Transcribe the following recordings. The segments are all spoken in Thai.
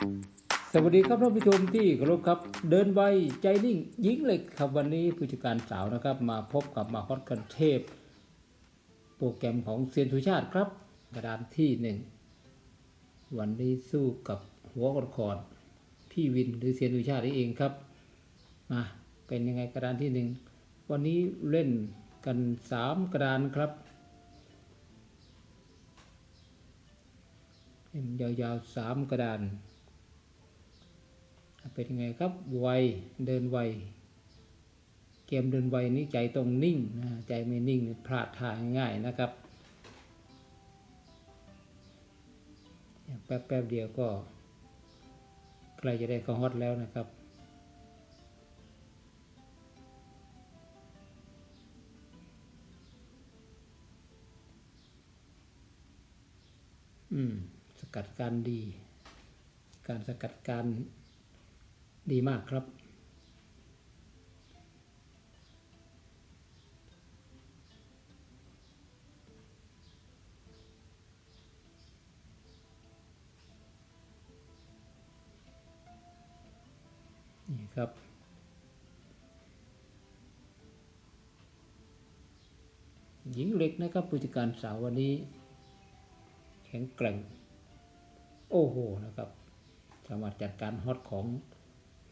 สวัสดีครับท่านผู้ชมที่เคารพครับ เดินไวใจนิ่งยิงเล็กครับวันนี้ผู้จัดการสาวนะครับ มาพบกับมาฮอตกันเทพ โปรแกรมของเซียนสุชาติครับกระดานที่หนึ่งวันนี้สู้กับหัวกระคอนพี่วินหรือเซียนสุชาตินี่เองครับมาเป็นยังไงกระดานที่หนึ่งวันนี้เล่นกันสามกระดานครับเป็นยาวๆสามกระดาน เป็นยังไงครับไวเดินไวเกมเดินไวนี้ใจต้องนิ่งนะใจไม่นิ่งพลาดทางง่ายนะครับแป๊บแป๊บๆเดียวก็ใกล้จะได้ข้าฮอตแล้วนะครับอืมสกัดการดี การสกัดการ ดีมากครับ นี่ครับหญิงเล็กนะครับผู้จัดการสาววันนี้ แข็งแกร่ง โอ้โหนะครับ สามารถจัดการฮอตของ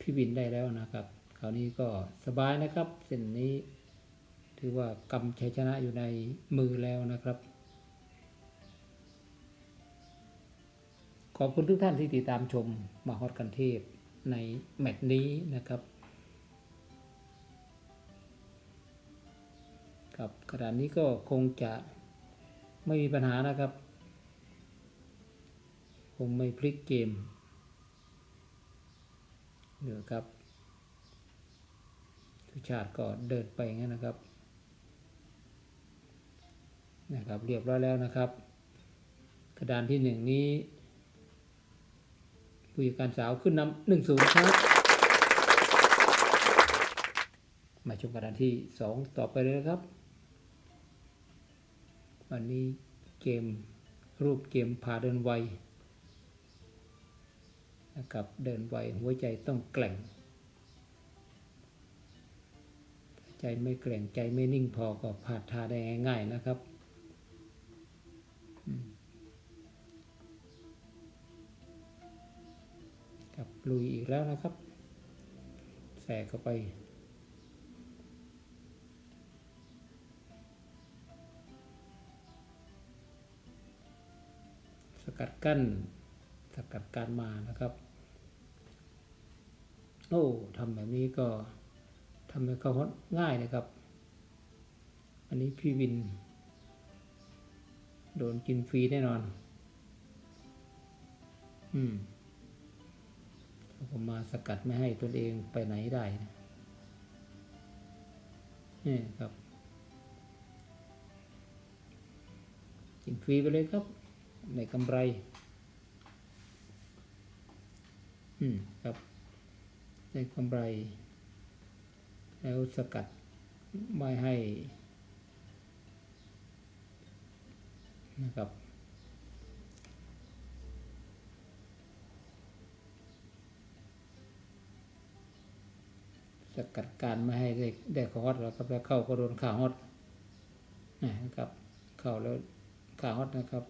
พี่วินได้แล้วนะครับ คราวนี้ก็สบายนะครับเส้นนี้ ถือว่ากำชัยชนะอยู่ในมือแล้วนะครับ ขอบคุณทุกท่านที่ติดตามชมมาฮอตกันเทพในแมตช์นี้นะครับครับกระดานนี้ก็คงจะไม่มีปัญหานะครับ คงไม่พลิกเกม เดี๋ยครับทุชาติก็เดินไปงั้นนะครับนะครับเรียบร้อยแล้วนะครับ กระดานที่หนึ่งนี้ผู้จัดการสาวขึ้นนำหนึ่งศูนย์ครับ มาชมกระดานที่สองต่อไปเลยนะครับ วันนี้เกมรูปเกมพาเดินไว นะครับเดินไวหัวใจต้องแกร่ง ใจไม่แกร่งใจไม่นิ่งพอก็พลาทาได้ง่าย ๆนะครับอืมครับลุยอีกแล้วนะครับแสกเข้าไปสกัดกั้นสกัดการมานะครับ โอ้ทำแบบนี้ก็ทำให้เขาง่ายนะครับ อันนี้พี่วิน โดนกินฟรีแน่นอน อืมผมมาสกัดไม่ให้ตนเองไปไหนได้นะนี่ครับ กินฟรีไปเลยครับ ในกำไร อืม ครับ ได้กำไร แล้วสกัดไม่ให้นะครับสกัดการไม่ให้ได้ได้ข้าฮอตแล้วครับแล้วเข้าก็โดนขาฮอตนะครับเข้าแล้วขาฮอตนะครับ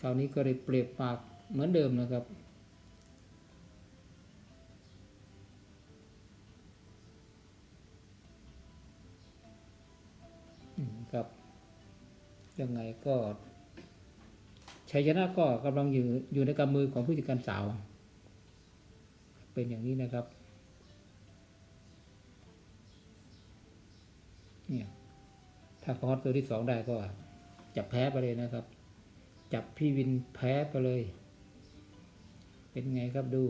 คราวนี้ก็ได้เปรียบปากเหมือนเดิมนะครับ ยังไงก็ชัยชนะก็กำลังอยู่อยู่ในกำมือของผู้จัดการสาว เป็นอย่างนี้นะครับ เนี่ย ถ้าคอร์สตัวที่สองได้ก็จับแพ้ไปเลยนะครับ จับพี่วินแพ้ไปเลย เป็นไงครับดู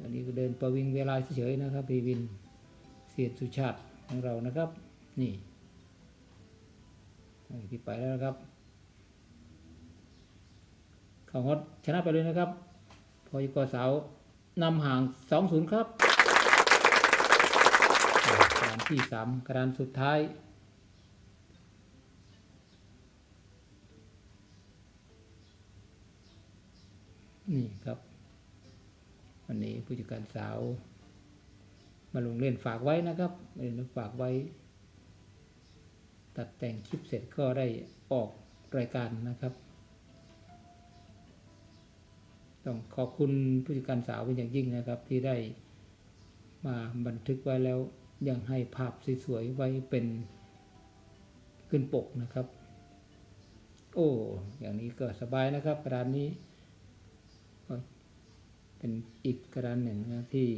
อันนี้ก็เดินประวิงเวลาเฉยๆนะครับพี่วินเสียดสุชาติของเรานะครับ นี่ พี่ไปแล้วนะครับเขาฮอตชนะไปเลยนะครับ พอยกอสาวนำห่างสองศูนย์ครับกระดานที่สามกระดานสุดท้ายนี่ครับ วันนี้ผู้จัดการสาว มาลงเล่นฝากไว้นะครับเล่นฝากไว้ ตัดแต่งคลิปเสร็จก็ได้ออกรายการนะครับ ต้องขอบคุณผู้จัดการสาวเป็นอย่างยิ่งนะครับ ที่ได้มาบันทึกไว้แล้วยังให้ภาพสวยๆไว้เป็นขึ้นปกนะครับ โอ้ อย่างนี้ก็สบายนะครับ กระดานนี้ก็เป็นอีกกระดานหนึ่งนะที่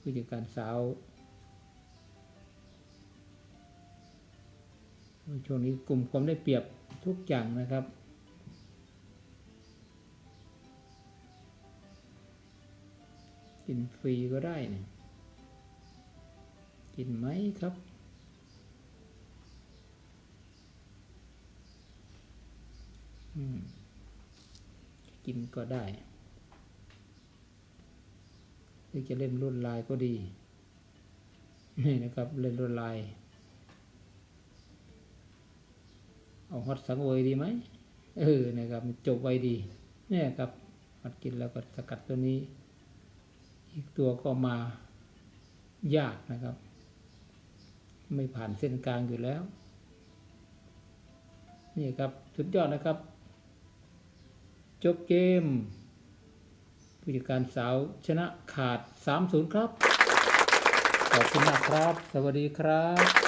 ผู้จัดการสาว ช่วงนี้กลุ่มความได้เปรียบทุกอย่างนะครับกินฟรีก็ได้เนี่ยกินไหมครับ กินก็ได้ หรือจะเล่นลวดลายก็ดี นี่นะครับ เล่นลวดลาย เอาฮอตสังเวยดีไหมเออนะครับจบไวดีเนี่ยครับฮอตกินแล้วก็สกัดตัวนี้ อีกตัวก็มายากนะครับ ไม่ผ่านเส้นกลางอยู่แล้ว นี่ครับสุดยอดนะครับ จบเกม ผู้จัดการสาวชนะขาด 3-0 ครับ ขอบคุณมากครับ สวัสดีครับ